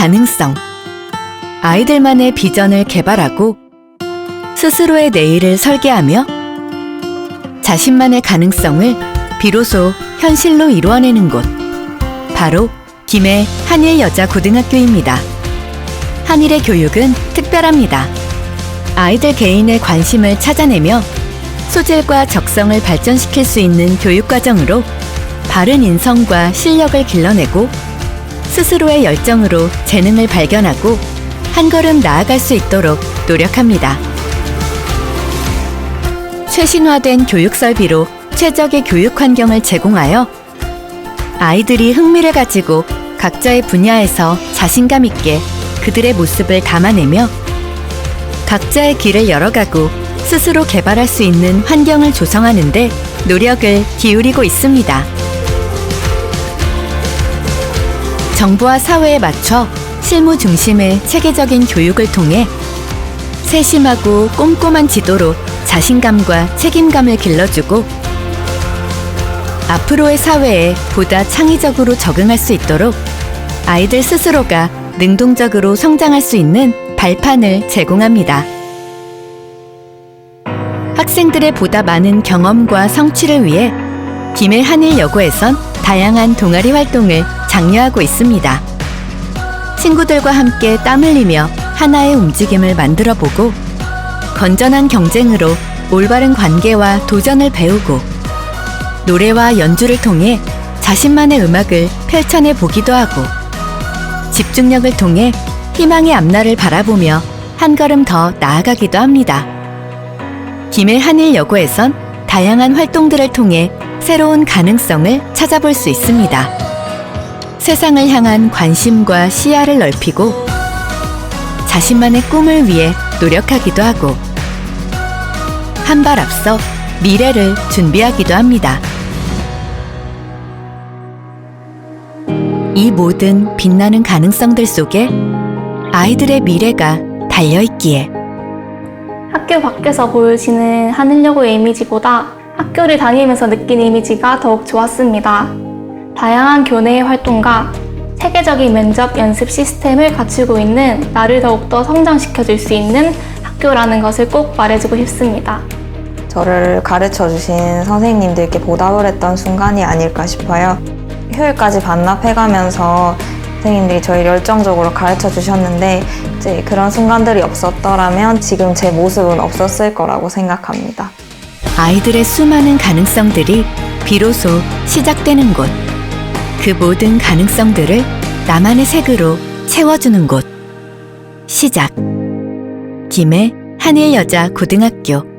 가능성. 아이들만의 비전을 개발하고 스스로의 내일을 설계하며 자신만의 가능성을 비로소 현실로 이루어내는 곳. 바로 김해 한일여자고등학교입니다. 한일의 교육은 특별합니다. 아이들 개인의 관심을 찾아내며 소질과 적성을 발전시킬 수 있는 교육과정으로 바른 인성과 실력을 길러내고 스스로의 열정으로 재능을 발견하고 한 걸음 나아갈 수 있도록 노력합니다. 최신화된 교육 설비로 최적의 교육 환경을 제공하여 아이들이 흥미를 가지고 각자의 분야에서 자신감 있게 그들의 모습을 담아내며 각자의 길을 열어가고 스스로 개발할 수 있는 환경을 조성하는데 노력을 기울이고 있습니다. 정부와 사회에 맞춰 실무 중심의 체계적인 교육을 통해 세심하고 꼼꼼한 지도로 자신감과 책임감을 길러주고 앞으로의 사회에 보다 창의적으로 적응할 수 있도록 아이들 스스로가 능동적으로 성장할 수 있는 발판을 제공합니다. 학생들의 보다 많은 경험과 성취를 위해 김해 한일여고에선 다양한 동아리 활동을 장려하고 있습니다. 친구들과 함께 땀 흘리며 하나의 움직임을 만들어 보고 건전한 경쟁으로 올바른 관계와 도전을 배우고 노래와 연주를 통해 자신만의 음악을 펼쳐내 보기도 하고 집중력을 통해 희망의 앞날을 바라보며 한 걸음 더 나아가기도 합니다. 김해 한일여고에선 다양한 활동들을 통해 새로운 가능성을 찾아볼 수 있습니다. 세상을 향한 관심과 시야를 넓히고 자신만의 꿈을 위해 노력하기도 하고 한 발 앞서 미래를 준비하기도 합니다. 이 모든 빛나는 가능성들 속에 아이들의 미래가 달려있기에 학교 밖에서 보여지는 하늘여고의 이미지보다 학교를 다니면서 느낀 이미지가 더욱 좋았습니다. 다양한 교내의 활동과 체계적인 면접 연습 시스템을 갖추고 있는 나를 더욱더 성장시켜줄 수 있는 학교라는 것을 꼭 말해주고 싶습니다. 저를 가르쳐 주신 선생님들께 보답을 했던 순간이 아닐까 싶어요. 효율까지 반납해가면서 선생님들이 저희 열정적으로 가르쳐 주셨는데 이제 그런 순간들이 없었더라면 지금 제 모습은 없었을 거라고 생각합니다. 아이들의 수많은 가능성들이 비로소 시작되는 곳. 그 모든 가능성들을 나만의 색으로 채워주는 곳. 시작. 김해 한일여자 고등학교